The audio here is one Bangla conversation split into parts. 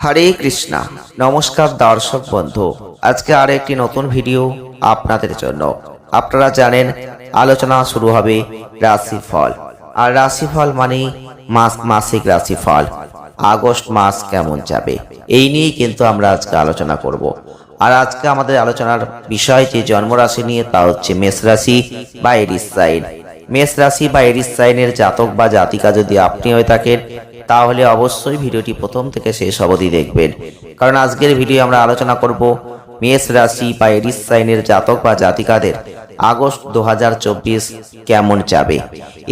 হরে কৃষ্ণা। নমস্কার দর্শক বন্ধু, আজকে আর একটি নতুন ভিডিও আপনাদের জন্য। আপনারা জানেন, আলোচনা শুরু হবে রাশিফল। আর রাশিফল মানে মাস, মাসিক রাশিফল। আগস্ট মাস কেমন যাবে, এই নিয়েই কিন্তু আমরা আজকে আলোচনা করব। আর আজকে আমাদের আলোচনার বিষয় যে জন্মরাশি নিয়ে, তা হচ্ছে মেষ রাশি বা এরিস সাইন। মেষ রাশি বা এরিস সাইনের জাতক বা জাতিকা যদি আপনি হয়ে থাকেন তাহলে অবশ্যই ভিডিওটি প্রথম থেকে শেষ অবধি দেখবেন। কারণ আজকের ভিডিও আমরা আলোচনা করব মেষ রাশি বা এরিস সাইনের জাতক বা জাতিকাদের আগস্ট দু হাজার চব্বিশ কেমন যাবে?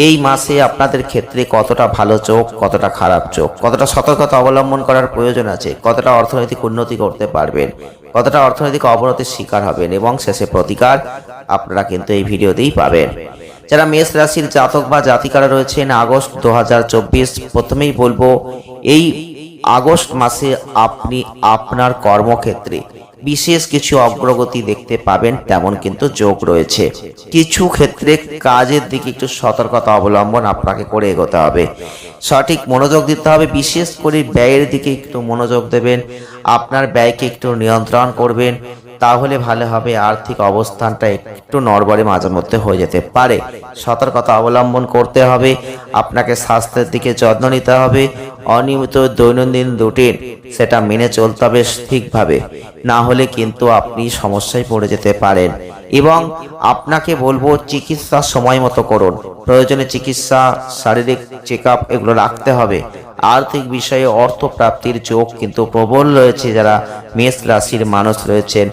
এই মাসে আপনাদের ক্ষেত্রে কতটা ভালো চোখ, কতটা খারাপ চোখ, কতটা সতর্কতা অবলম্বন করার প্রয়োজন আছে, কতটা অর্থনৈতিক উন্নতি করতে পারবেন, কতটা অর্থনৈতিক অবনতির শিকার হবেন এবং শেষে প্রতিকার আপনারা কিন্তু এই ভিডিওতেই পাবেন। যারা মেষ রাশির জাতক বা জাতিকারা রয়েছেন, আগস্ট দু হাজার চব্বিশ, প্রথমেই বলব, এই আগস্ট মাসে আপনি আপনার কর্মক্ষেত্রে বিশেষ কিছু অগ্রগতি দেখতে পাবেন, তেমন কিন্তু যোগ রয়েছে। কিছু ক্ষেত্রে কাজের দিকে একটু সতর্কতা অবলম্বন আপনাকে করে এগোতে হবে। সঠিক মনোযোগ দিতে হবে, বিশেষ করে ব্যয়ের দিকে একটু মনোযোগ দেবেন, আপনার ব্যয়কে একটু নিয়ন্ত্রণ করবেন তাহলে ভালো হবে, আর্থিক অবস্থানটা একটু নড়বড়ে মাঝে মধ্যে হয়ে যেতে পারে। সতর্কতা অবলম্বন করতে হবে, আপনাকে স্বাস্থ্যের দিকে যত্ন নিতে হবে, অনিয়মিত দৈনন্দিন রুটিন, সেটা মেনে চলতে হবে ঠিকভাবে। না হলে কিন্তু আপনি সমস্যায় পড়ে যেতে পারেন। এবং আপনাকে বলব, চিকিৎসা সময় মতো করুন। প্রয়োজনে চিকিৎসা, শারীরিক চেক এগুলো রাখতে হবে। আর্থিক বিষয়ে অর্থ প্রাপ্তির যোগ কিন্তু প্রবল রয়েছে যারা মেষ রাশির মানুষ রয়েছেন।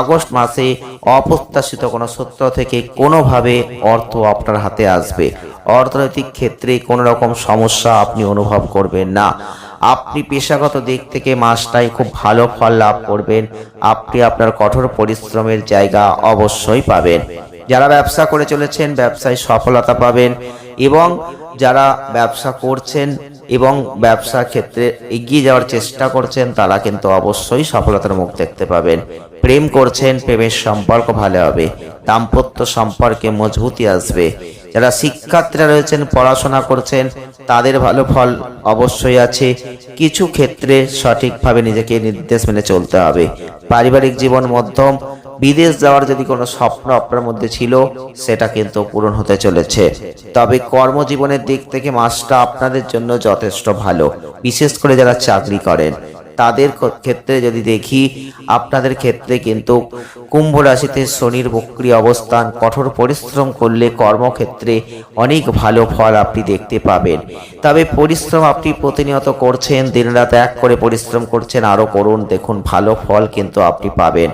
আগস্ট মাসে অপ্রত্যাশিত কোনো সূত্র থেকে কোনোভাবে অর্থ আপনার হাতে আসবে। অর্থনৈতিক ক্ষেত্রে কোনো রকম সমস্যা আপনি অনুভব করবেন না। আপনি পেশাগত দিক থেকে মাসটাই খুব ভালো ফল লাভ করবেন। আপনি আপনার কঠোর পরিশ্রমের জায়গা অবশ্যই পাবেন। যারা ব্যবসা করে চলেছেন, ব্যবসায় সফলতা পাবেন এবং যারা ব্যবসা করছেন এবং ব্যবসা ক্ষেত্রে এগিয়ে যাওয়ার চেষ্টা করছেন, তারা কিন্তু অবশ্যই সফলতার মুখ দেখতে পাবেন। প্রেম করছেন, প্রেমের সম্পর্ক ভালো হবে, দাম্পত্য সম্পর্কে মজবুতি আসবে। যারা শিক্ষার্থীরা রয়েছেন, পড়াশোনা করছেন, তাদের ভালো ফল অবশ্যই আছে। কিছু ক্ষেত্রে সঠিকভাবে নিজেকে নির্দেশ মেনে চলতে হবে। পারিবারিক জীবন মধ্যম বিদেশ যাওয়ার যদি কোনো স্বপ্ন আপনার মধ্যে ছিল, সেটা কিন্তু পূরণ হতে চলেছে। তবে কর্মজীবনের দিক থেকে মাসটা আপনাদের জন্য যথেষ্ট ভালো। বিশেষ করে যারা চাকরি করেন, তাদের ক্ষেত্রে যদি দেখি, আপনাদের ক্ষেত্রে কিন্তু কুম্ভ রাশিতে শনির বক্রি অবস্থান, কঠোর পরিশ্রম করলে কর্মক্ষেত্রে অনেক ভালো ফল আপনি দেখতে পাবেন। তবে পরিশ্রম আপনি প্রতিনিয়ত করছেন, দিনরাত এক করে পরিশ্রম করছেন আরও করুন, দেখুন, ভালো ফল কিন্তু আপনি পাবেন।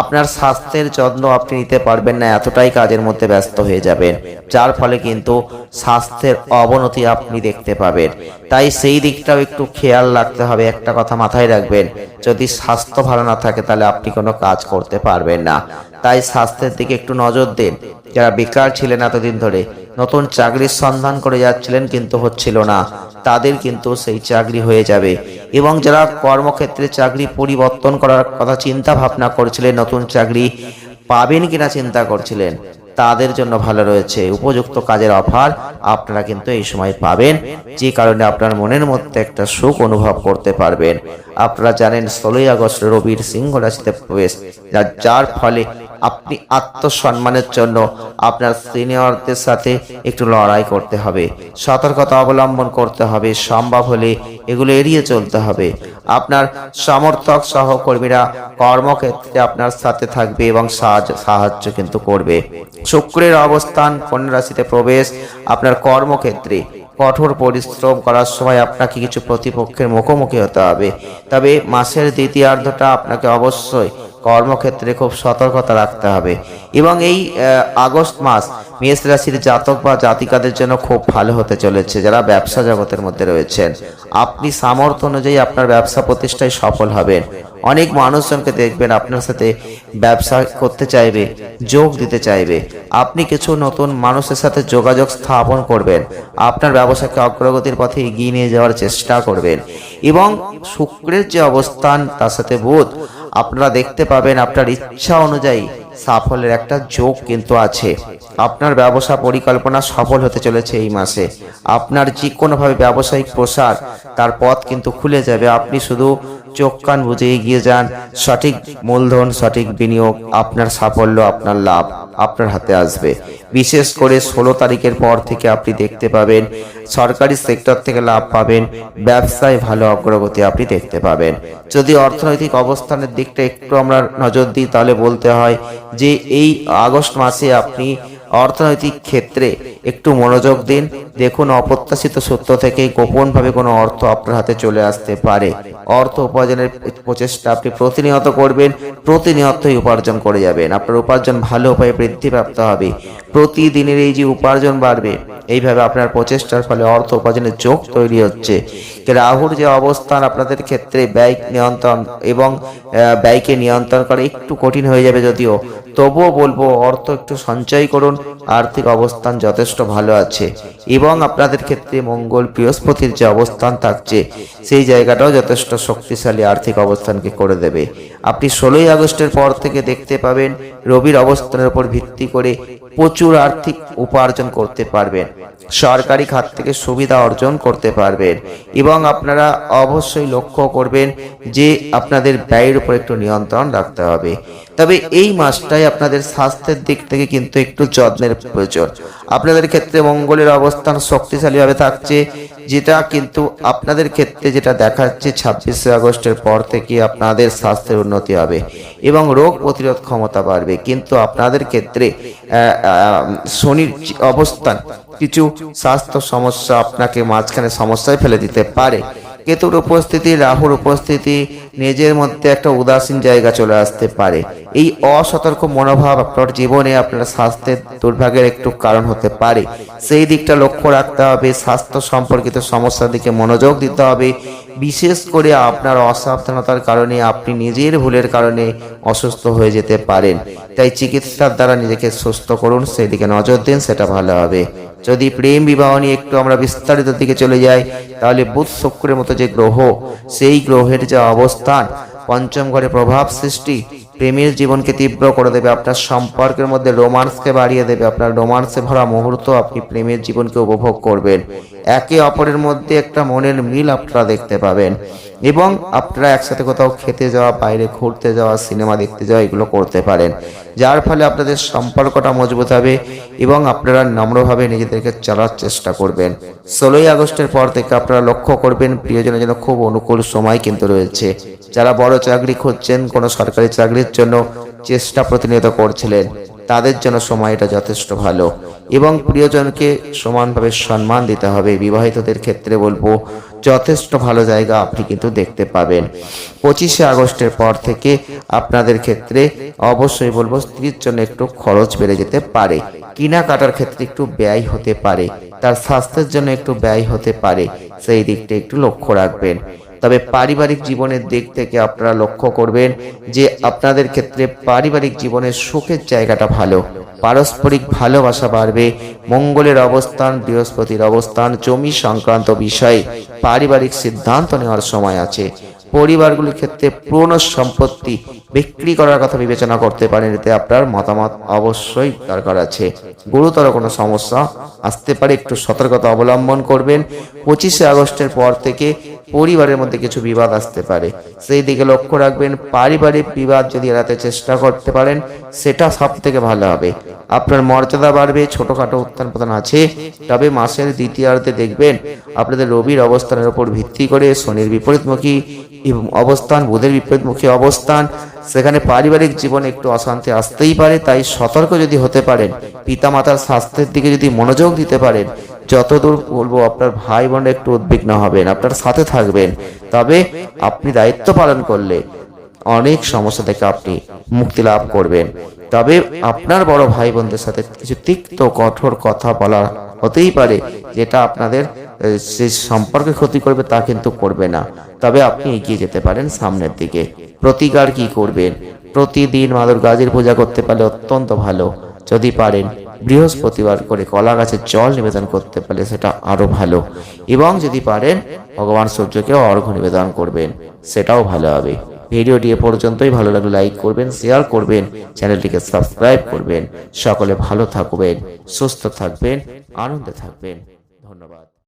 আপনার স্বাস্থ্যের যত্ন আপনি নিতে পারবেন না, এতটাই কাজের মধ্যে ব্যস্ত হয়ে যাবেন, যার ফলে কিন্তু স্বাস্থ্যের অবনতি আপনি দেখতে পাবেন। তাই সেই দিকটাও একটু খেয়াল রাখতে হবে, একটা কথা মাথায় রাখবেন, যদি স্বাস্থ্য ভালো না থাকে তাহলে আপনি কোনো কাজ করতে পারবেন না। তাই স্বাস্থ্যের দিকে একটু নজর দিন, যারা বেকার ছিলেন এতদিন ধরে নতুন চাকরির সন্ধান করে যাচ্ছিলেন কিন্তু হচ্ছিল না। তাদের কিন্তু সেই চাকরি হয়ে যাবে। এবং যারা কর্মক্ষেত্রে চাকরি পরিবর্তন করার কথা চিন্তা ভাবনা করছিলেন, নতুন চাকরি পাবেন কিনা চিন্তা করছিলেন, তাদের জন্য ভালো রয়েছে। উপযুক্ত কাজের অফার আপনারা কিন্তু এই সময় পাবেন, যে কারণে আপনার মনের মধ্যে একটা সুখ অনুভব করতে পারবেন। আপনারা জানেন, ষোলোই আগস্ট রবির সিংহ রাশিতে প্রবেশ যার ফলে আপনি আত্মসম্মানের জন্য আপনার সিনিয়রদের সাথে একটু লড়াই করতে হবে। সতর্কতা অবলম্বন করতে হবে। সম্ভব হলে এগুলো এড়িয়ে চলতে হবে। আপনার সমর্থক সহকর্মীরা কর্মক্ষেত্রে আপনার সাথে থাকবে এবং সাহায্য সাহায্য কিন্তু করবে। শুক্রের অবস্থান কন্যা রাশিতে প্রবেশ, আপনার কর্মক্ষেত্রে কঠোর পরিশ্রম করার সময় আপনাকে কিছু প্রতিপক্ষের মুখোমুখি হতে হবে। তবে মাসের দ্বিতীয়ার্ধটা আপনাকে অবশ্যই কর্মক্ষেত্রে খুব সতর্কতা রাখতে হবে। এবং এই আগস্ট মাস মেষ রাশির জাতক বা জাতিকাদের জন্য খুব ভালো হতে চলেছে, যারা ব্যবসা জগতের মধ্যে রয়েছেন। আপনি সামর্থ্য অনুযায়ী আপনার ব্যবসা প্রতিষ্ঠায় সফল হবেন। অনেক মানুষজনকে দেখবেন আপনার সাথে ব্যবসা করতে চাইবে, যোগ দিতে চাইবে। আপনি কিছু নতুন মানুষের সাথে যোগাযোগ স্থাপন করবেন। আপনার ব্যবসাকে অগ্রগতির পথে এগিয়ে নিয়ে যাওয়ার চেষ্টা করবেন। এবং শুক্রের যে অবস্থান, তার সাথে বুধ আপনারা দেখতে পাবেন আপনার ইচ্ছা অনুযায়ী সাফল্যের একটা যোগ কিন্তু আছে। আপনার ব্যবসা পরিকল্পনা সফল হতে চলেছে এই মাসে। আপনার যে কোনোভাবে ব্যবসায়িক প্রসার তার পথ কিন্তু খুলে যাবে। আপনি শুধু চোখ কান বুঝে এগিয়ে যান। সঠিক মূলধন, সঠিক বিনিয়োগ, আপনার সাফল্য, আপনার লাভ আপনার হাতে আসবে। বিশেষ করে ষোলো তারিখের পর থেকে আপনি দেখতে পাবেন, সরকারি সেক্টর থেকে লাভ পাবেন, ব্যবসায় ভালো অগ্রগতি আপনি দেখতে পাবেন। যদি অর্থনৈতিক অবস্থানের দিকটা একটু আমরা নজর দিই, তাহলে বলতে হয় যে এই আগস্ট মাসে আপনি অর্থনৈতিক ক্ষেত্রে একটু মনোযোগ দিন। দেখুন, অপ্রত্যাশিত সূত্র থেকে গোপনভাবে কোনো অর্থ আপনার হাতে চলে আসতে পারে। অর্থ উপার্জনের প্রচেষ্টা আপনি প্রতিনিয়ত করবেন, প্রতিনিয়তই উপার্জন করে যাবেন। আপনার উপার্জন ভালো উপায়ে বৃদ্ধিপ্রাপ্ত হবে। প্রতিদিনের এই যে উপার্জন বাড়বে, এইভাবে আপনার প্রচেষ্টার ফলে অর্থ উপার্জনের যোগ তৈরি হচ্ছে। রাহুর যে অবস্থান আপনাদের ক্ষেত্রে, ব্যয় নিয়ন্ত্রণ এবং ব্যয়কে নিয়ন্ত্রণ করা একটু কঠিন হয়ে যাবে যদিও। তবুও বলব, অর্থ একটু সঞ্চয় করুন, আর্থিক অবস্থান যথেষ্ট ভালো আছে। এবং আপনাদের ক্ষেত্রে মঙ্গল বৃহস্পতির যে অবস্থান থাকছে, সেই জায়গাটাও যথেষ্ট শক্তিশালী আর্থিক অবস্থানকে করে দেবে। আপনি ষোলোই আগস্টের পর থেকে দেখতে পাবেন, রবির অবস্থানের উপর ভিত্তি করে প্রচুর আর্থিক উপার্জন করতে পারবেন। সরকারি খাত থেকে সুবিধা অর্জন করতে পারবেন। এবং আপনারা অবশ্যই লক্ষ্য করবেন যে আপনাদের ব্যয়ের উপর একটু নিয়ন্ত্রণ রাখতে হবে। তবে এই মাসটাই আপনাদের স্বাস্থ্যের দিক থেকে কিন্তু একটু যত্নের প্রয়োজন। আপনাদের ক্ষেত্রে মঙ্গলের অবস্থান শক্তিশালীভাবে থাকছে, যেটা কিন্তু আপনাদের ক্ষেত্রে যেটা দেখাচ্ছে ছাব্বিশে আগস্টের পর থেকে আপনাদের স্বাস্থ্যের উন্নতি হবে এবং রোগ প্রতিরোধ ক্ষমতা বাড়বে। কিন্তু আপনাদের ক্ষেত্রে শনির অবস্থান কিছু স্বাস্থ্য সমস্যা আপনাকে মাঝখানে সমস্যায় ফেলে দিতে পারে। কেতুর উপস্থিতি, রাহুর উপস্থিতি, নিজের মধ্যে একটা উদাসীন জায়গা চলে আসতে পারে। এই অসতর্ক মনোভাব আপনার জীবনে আপনার স্বাস্থ্যের দুর্ভাগ্যের একটু কারণ হতে পারে। সেই দিকটা লক্ষ্য রাখতে হবে, স্বাস্থ্য সম্পর্কিত সমস্যার দিকে মনোযোগ দিতে হবে। বিশেষ করে আপনার অসাবধানতার কারণে আপনি নিজের ভুলের কারণে অসুস্থ হয়ে যেতে পারেন। তাই চিকিৎসার দ্বারা নিজেকে সুস্থ করুন সেই দিকে নজর দিন, সেটা ভালো হবে। যদি প্রেম বিবাহ নিয়ে একটু আমরা বিস্তারিত দিকে চলে যাই, তাহলে বুধ শুক্রের মতো যে গ্রহ, সেই গ্রহের যে অবস্থান, পঞ্চম ঘরে প্রভাব সৃষ্টি, প্রেমের জীবনকে তীব্র করে দেবে, আপনার সম্পর্কের মধ্যে রোমান্সকে বাড়িয়ে দেবে, আপনার রোমান্সে ভরা মুহূর্ত আপনি প্রেমের জীবনকে উপভোগ করবেন। একে অপরের মধ্যে একটা মনের মিল আপনারা দেখতে পাবেন। এবং আপনারা একসাথে কোথাও খেতে যাওয়া, বাইরে ঘুরতে যাওয়া, সিনেমা দেখতে যাওয়া, এগুলো করতে পারেন। যার ফলে আপনাদের সম্পর্কটা মজবুত হবে এবং আপনারা নম্রভাবে নিজেদেরকে চলার চেষ্টা করবেন। ষোলোই আগস্টের পর থেকে আপনারা লক্ষ্য করবেন, প্রিয়জনের জন্য খুব অনুকূল সময় কিন্তু রয়েছে। যারা বড় চাকরি খুঁজছেন, কোনো সরকারি চাকরির জন্য চেষ্টা প্রতিনিয়ত করছিলেন। তাদের জন্য সময়টা যথেষ্ট ভালো। এবং প্রিয়জনকে সমানভাবে সম্মান দিতে হবে। বিবাহিতদের ক্ষেত্রে বলব, যথেষ্ট ভালো জায়গা আপনি কিন্তু দেখতে পাবেন। পঁচিশে আগস্টের পর থেকে আপনাদের ক্ষেত্রে অবশ্যই বলব, স্ত্রীর জন্য একটু খরচ বেড়ে যেতে পারে। কেনাকাটার ক্ষেত্রে একটু ব্যয় হতে পারে। তার স্বাস্থ্যের জন্য একটু ব্যয় হতে পারে। সেই দিকটা একটু লক্ষ্য রাখবেন। তবে পারিবারিক জীবনের দিক থেকে আপনারা লক্ষ্য করবেন যে আপনাদের ক্ষেত্রে পারিবারিক জীবনের সুখের জায়গাটা ভালো, পারস্পরিক ভালোবাসা বাড়বে, মঙ্গলের অবস্থান, বৃহস্পতির অবস্থান, জমি সংক্রান্ত বিষয়ে, পারিবারিক সিদ্ধান্ত নেওয়ার সময় আছে। পরিবারগুলির ক্ষেত্রে পুরনো সম্পত্তি বিক্রি করার কথা বিবেচনা করতে পারেন, এতে আপনার মতামত অবশ্যই দরকার আছে। গুরুতর কোনো সমস্যা আসতে পারে, একটু সতর্কতা অবলম্বন করবেন। পঁচিশে আগস্টের পর থেকে পরিবারের মধ্যে কিছু বিবাদ আসতে পারে। সেই দিকে লক্ষ্য রাখবেন, পারিবারিক বিবাদ যদি এড়াতে চেষ্টা করতে পারেন, সেটা সব থেকে ভালো হবে। আপনার মর্যাদা বাড়বে, ছোটখাটো উত্থান পতন আছে, তবে মাসের দ্বিতীয়ার্ধে দেখবেন আপনাদের রবির অবস্থানের উপর ভিত্তি করে শনির বিপরীতমুখী এবং অবস্থান, বুধের বিপরীতমুখী অবস্থান। সেখানে পারিবারিক জীবনে একটু অশান্তি আসতেই পারে, তাই সতর্ক যদি হতে পারেন, পিতামাতার স্বাস্থ্যের দিকে যদি মনোযোগ দিতে পারেন যতদূর বলব আপনার ভাই বোন একটু উদ্বিগ্ন হবেন আপনার সাথে থাকবেন। তবে আপনি দায়িত্ব পালন করলে অনেক সমস্যা থেকে আপনি মুক্তি লাভ করবেন। তবে আপনার বড় ভাই বোনদের সাথে কিছু তিক্ত কঠোর কথা বলা হতেই পারে যেটা আপনাদের আহ, সে সম্পর্কে ক্ষতি করবে তা কিন্তু করবে না। তবে আপনি এগিয়ে যেতে পারেন সামনের দিকে। প্রতিকার কি করবেন? প্রতিদিন মাদুর গাছের পূজা করতে পারলে অত্যন্ত ভালো। যদি পারেন বৃহস্পতিবার করে কলা গাছের জল নিবেদন করতে পারলে সেটা আরও ভালো। এবং যদি পারেন, ভগবান সূর্যকে অর্ঘ্য নিবেদন করবেন, সেটাও ভালো হবে। ভিডিওটি এ পর্যন্তই। ভালো লাগলে লাইক করবেন, শেয়ার করবেন, চ্যানেলটিকে সাবস্ক্রাইব করবেন। সকলে ভালো থাকবেন, সুস্থ থাকবেন, আনন্দে থাকবেন। ধন্যবাদ।